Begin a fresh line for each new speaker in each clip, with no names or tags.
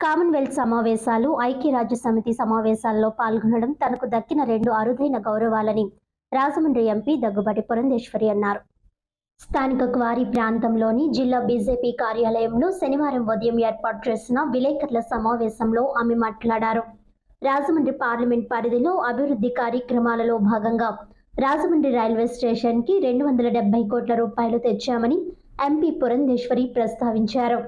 Commonwealth సమావేశాలు ఐక్యరాజ్య సమితి సమావేశాల్లో పాల్గొనడం తనకు దక్కిన రెండు అరుదైన గౌరవాలని రాజమండ్రి ఎంపీ దగ్గుబాటి పురంధేశ్వరి అన్నారు. స్థానిక క్వారీ ప్రాంతంలోని జిల్లా బీజేపీ కార్యాలయంలో శనివారం ఉదయం ఏర్పాటు చేసిన విలేకరుల సమావేశంలో ఆమె మాట్లాడారు. రాజమండ్రి పార్లమెంట్ పరిధిలో అభివృద్ధి కార్యక్రమాలలో భాగంగా రాజమండ్రి రైల్వే స్టేషన్కి రెండు వందల డెబ్బై కోట్ల రూపాయలు తెచ్చామని ఎంపీ పురంధేశ్వరి ప్రస్తావించారు.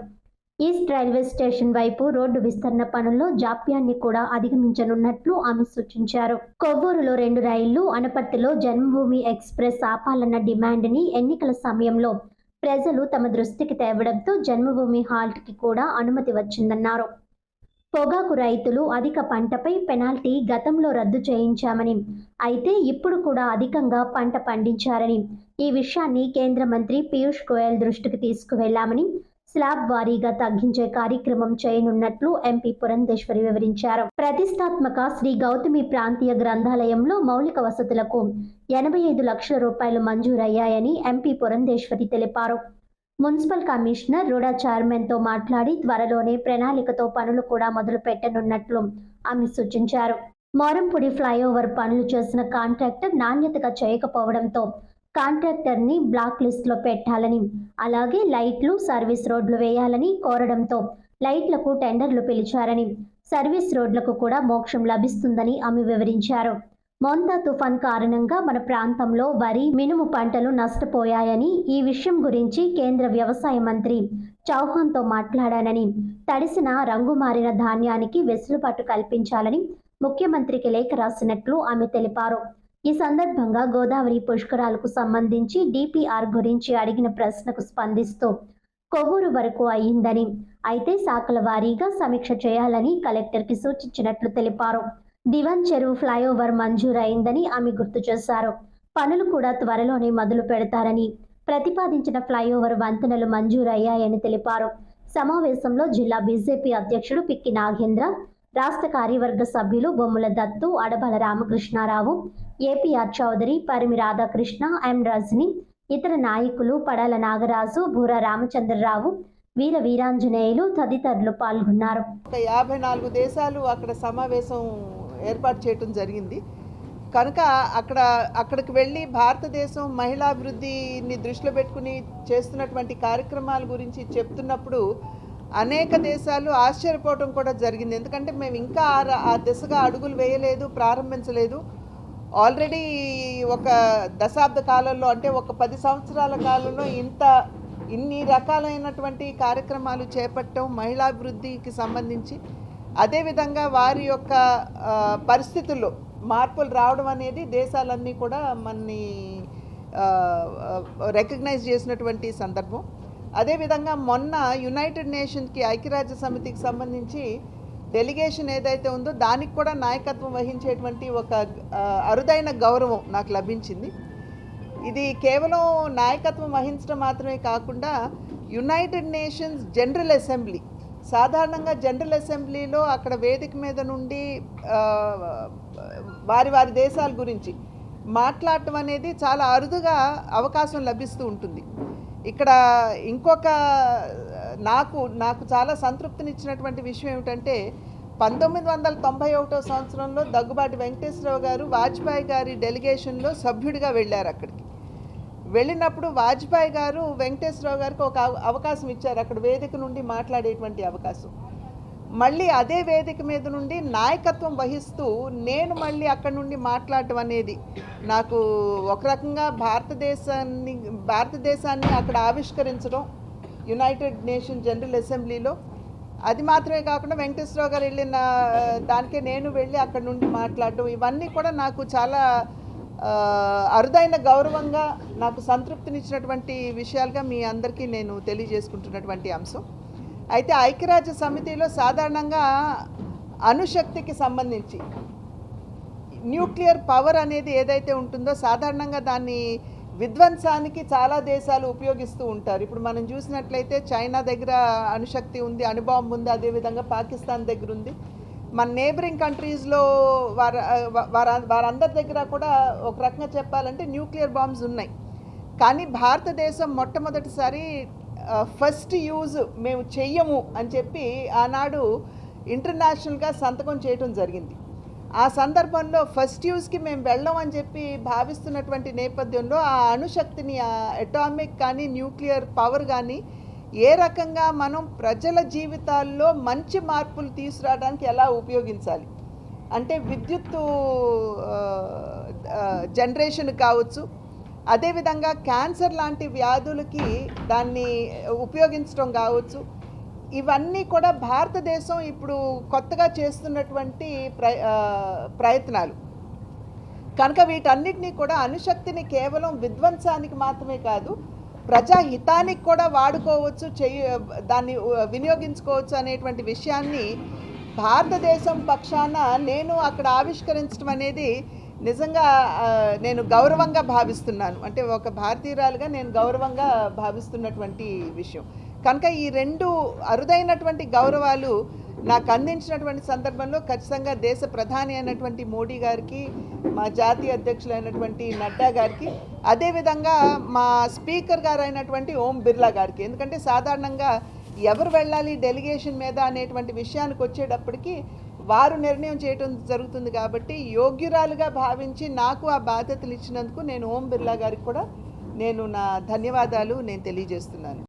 ఈస్ట్ రైల్వే స్టేషన్ వైపు రోడ్డు విస్తరణ పనుల్లో జాప్యాన్ని కూడా అధిగమించనున్నట్లు ఆమె సూచించారు. కొవ్వూరులో రెండు రైళ్ళు అనపర్తిలో జన్మభూమి ఎక్స్ప్రెస్ ఆపాలన్న డిమాండ్ని ఎన్నికల సమయంలో ప్రజలు తమ దృష్టికి తేవడంతో జన్మభూమి హాల్ట్కి కూడా అనుమతి వచ్చిందన్నారు. పొగాకు రైతులు అధిక పంటపై పెనాల్టీ గతంలో రద్దు చేయించామని అయితే ఇప్పుడు కూడా అధికంగా పంట పండించారని ఈ విషయాన్ని కేంద్ర మంత్రి పీయూష్ గోయల్ దృష్టికి తీసుకువెళ్ళామని స్లాబ్ వారీగా తగ్గించే కార్యక్రమం చేయనున్నట్లు ఎంపీ పురంధేశ్వరి వివరించారు. ప్రతిష్టాత్మక శ్రీ గౌతమి ప్రాంతీయ గ్రంథాలయంలో మౌలిక వసతులకు ఎనభై ఐదు లక్షల రూపాయలు మంజూరయ్యాయని ఎంపీ పురంధేశ్వరి తెలిపారు. మున్సిపల్ కమిషనర్ రుడా చైర్మన్తో మాట్లాడి త్వరలోనే ప్రణాళికతో పనులు కూడా మొదలు పెట్టనున్నట్లు ఆమె సూచించారు. మోరంపూడి ఫ్లైఓవర్ పనులు చేసిన కాంట్రాక్టర్ నాణ్యతగా చేయకపోవడంతో కాంట్రాక్టర్ని బ్లాక్ లిస్ట్లో పెట్టాలని అలాగే లైట్లు సర్వీస్ రోడ్లు వేయాలని కోరడంతో లైట్లకు టెండర్లు పిలిచారని సర్వీస్ రోడ్లకు కూడా మోక్షం లభిస్తుందని ఆమె వివరించారు. మోంతా తుఫాన్ కారణంగా మన ప్రాంతంలో వరి మినుము పంటలు నష్టపోయాయని ఈ విషయం గురించి కేంద్ర వ్యవసాయ మంత్రి చౌహాన్తో మాట్లాడానని తడిసిన రంగు మారిన ధాన్యానికి వెసులుబాటు కల్పించాలని ముఖ్యమంత్రికి లేఖ రాసినట్లు ఆమె తెలిపారు. ఈ సందర్భంగా గోదావరి పుష్కరాలకు సంబంధించి డిపిఆర్ గురించి అడిగిన ప్రశ్నకు స్పందిస్తూ కొవ్వూరు వరకు అయ్యిందని. అయితే శాఖల వారీగా సమీక్ష చేయాలని కలెక్టర్కి సూచించినట్లు తెలిపారు. దివన్ చెరువు ఫ్లైఓవర్ మంజూరైందని ఆమె గుర్తు చేశారు. పనులు కూడా త్వరలోనే మొదలు పెడతారని. ప్రతిపాదించిన ఫ్లైఓవర్ వంతెనలు మంజూరయ్యాయని తెలిపారు. సమావేశంలో జిల్లా బీజేపీ అధ్యక్షుడు పిక్కి నాగేంద్ర రాష్ట్ర కార్యవర్గ సభ్యులు బొమ్మల దత్తు అడబల రామకృష్ణారావు ఏపీఆర్ చౌదరి పరిమి రాధాకృష్ణ ఎం రజని ఇతర నాయకులు పడాల నాగరాజు బూర రామచంద్రరావు వీర వీరాంజనేయులు తదితరులు పాల్గొన్నారు.
ఒక యాభై నాలుగు దేశాలు అక్కడ సమావేశం ఏర్పాటు చేయటం జరిగింది. కనుక అక్కడ అక్కడికి వెళ్ళి భారతదేశం మహిళాభివృద్ధిని దృష్టిలో పెట్టుకుని చేస్తున్నటువంటి కార్యక్రమాల గురించి చెప్తున్నప్పుడు అనేక దేశాలు ఆశ్చర్యపోవడం కూడా జరిగింది. ఎందుకంటే మేము ఇంకా ఆ ఆ దిశగా అడుగులు వేయలేదు ప్రారంభించలేదు. ఆల్రెడీ ఒక దశాబ్ద కాలంలో అంటే ఒక పది సంవత్సరాల కాలంలో ఇంత ఇన్ని రకాలైనటువంటి కార్యక్రమాలు చేపట్టడం మహిళాభివృద్ధికి సంబంధించి అదేవిధంగా వారి యొక్క పరిస్థితులు పరిస్థితుల్లో మార్పులు రావడం అనేది దేశాలన్నీ కూడా మనని రికగ్నైజ్ చేసినటువంటి సందర్భం. అదేవిధంగా మొన్న యునైటెడ్ నేషన్స్కి ఐక్యరాజ్య సమితికి సంబంధించి డెలిగేషన్ ఏదైతే ఉందో దానికి కూడా నాయకత్వం వహించేటువంటి ఒక అరుదైన గౌరవం నాకు లభించింది. ఇది కేవలం నాయకత్వం వహించడం మాత్రమే కాకుండా యునైటెడ్ నేషన్స్ జనరల్ అసెంబ్లీ సాధారణంగా జనరల్ అసెంబ్లీలో అక్కడ వేదిక మీద నుండి వారి వారి దేశాల గురించి మాట్లాడటం అనేది చాలా అరుదుగా అవకాశం లభిస్తూ ఉంటుంది. ఇక్కడ ఇంకొక నాకు నాకు చాలా సంతృప్తినిచ్చినటువంటి విషయం ఏమిటంటే పంతొమ్మిది వందల తొంభై ఒకటో సంవత్సరంలో దగ్గుబాటి వెంకటేశ్వరరావు గారు వాజ్పేయి గారి డెలిగేషన్లో సభ్యుడిగా వెళ్ళారు అక్కడికి. వెళ్ళినప్పుడు వాజ్పేయి గారు వెంకటేశ్వరరావు గారికి ఒక అవ- అవకాశం ఇచ్చారు. అక్కడ వేదిక నుండి మాట్లాడేటువంటి అవకాశం. మళ్ళీ అదే వేదిక మీద నుండి నాయకత్వం వహిస్తూ నేను మళ్ళీ అక్కడ నుండి మాట్లాడటం అనేది నాకు ఒక రకంగా భారతదేశాన్ని భారతదేశాన్ని అక్కడ ఆవిష్కరించడం యునైటెడ్ నేషన్ జనరల్ అసెంబ్లీలో అది మాత్రమే కాకుండా వెంకటేశ్వరరావు గారు వెళ్ళిన దానికే నేను వెళ్ళి అక్కడ నుండి మాట్లాడటం ఇవన్నీ కూడా నాకు చాలా అరుదైన గౌరవంగా నాకు సంతృప్తినిచ్చినటువంటి విషయాలుగా మీ అందరికీ నేను తెలియజేసుకుంటున్నటువంటి అంశం. అయితే ఐక్యరాజ్య సమితిలో సాధారణంగా అణుశక్తికి సంబంధించి న్యూక్లియర్ పవర్ అనేది ఏదైతే ఉంటుందో సాధారణంగా దాన్ని విధ్వంసానికి చాలా దేశాలు ఉపయోగిస్తూ ఉంటారు. ఇప్పుడు మనం చూసినట్లయితే చైనా దగ్గర అణుశక్తి ఉంది అణుబాంబు ఉంది అదేవిధంగా పాకిస్తాన్ దగ్గర ఉంది. మన నేబరింగ్ కంట్రీస్లో వార వారందరి దగ్గర కూడా ఒక రకంగా చెప్పాలంటే న్యూక్లియర్ బాంబ్స్ ఉన్నాయి. కానీ భారతదేశం మొట్టమొదటిసారి ఫస్ట్ యూజ్ మేము చెయ్యము అని చెప్పి ఆనాడు ఇంటర్నేషనల్గా సంతకం చేయటం జరిగింది. ఆ సందర్భంలో ఫస్ట్ యూస్కి మేము వెళ్ళం అని చెప్పి భావిస్తున్నటువంటి నేపథ్యంలో ఆ అణుశక్తిని ఆ అటామిక్ కానీ న్యూక్లియర్ పవర్ కానీ ఏ రకంగా మనం ప్రజల జీవితాల్లో మంచి మార్పులు తీసుకురావడానికి ఎలా ఉపయోగించాలి? అంటే విద్యుత్తు జనరేషన్ కావచ్చు అదేవిధంగా క్యాన్సర్ లాంటి వ్యాధులకి దాన్ని ఉపయోగించడం కావచ్చు ఇవన్నీ కూడా భారతదేశం ఇప్పుడు కొత్తగా చేస్తున్నటువంటి ప్ర ప్రయత్నాలు. కనుక వీటన్నిటినీ కూడా అణుశక్తిని కేవలం విధ్వంసానికి మాత్రమే కాదు ప్రజాహితానికి కూడా వాడుకోవచ్చు చేయ దాన్ని వినియోగించుకోవచ్చు అనేటువంటి విషయాన్ని భారతదేశం పక్షాన నేను అక్కడ ఆవిష్కరించడం అనేది నిజంగా నేను గౌరవంగా భావిస్తున్నాను. అంటే ఒక భారతీయురాలుగా నేను గౌరవంగా భావిస్తున్నటువంటి విషయం. కనుక ఈ రెండు అరుదైనటువంటి గౌరవాలు నాకు అందించినటువంటి సందర్భంలో ఖచ్చితంగా దేశ ప్రధాని అయినటువంటి మోడీ గారికి మా జాతీయ అధ్యక్షులైనటువంటి నడ్డా గారికి అదేవిధంగా మా స్పీకర్ గారు అయినటువంటి ఓం బిర్లా గారికి. ఎందుకంటే సాధారణంగా ఎవరు వెళ్ళాలి డెలిగేషన్ మీద అనేటువంటి విషయానికి వచ్చేటప్పటికి వారు నిర్ణయం చేయడం జరుగుతుంది కాబట్టి యోగ్యురాలుగా భావించి నాకు ఆ బాధ్యతలు ఇచ్చినందుకు నేను ఓం బిర్లా గారికి కూడా నేను నా ధన్యవాదాలు నేను తెలియజేస్తున్నాను.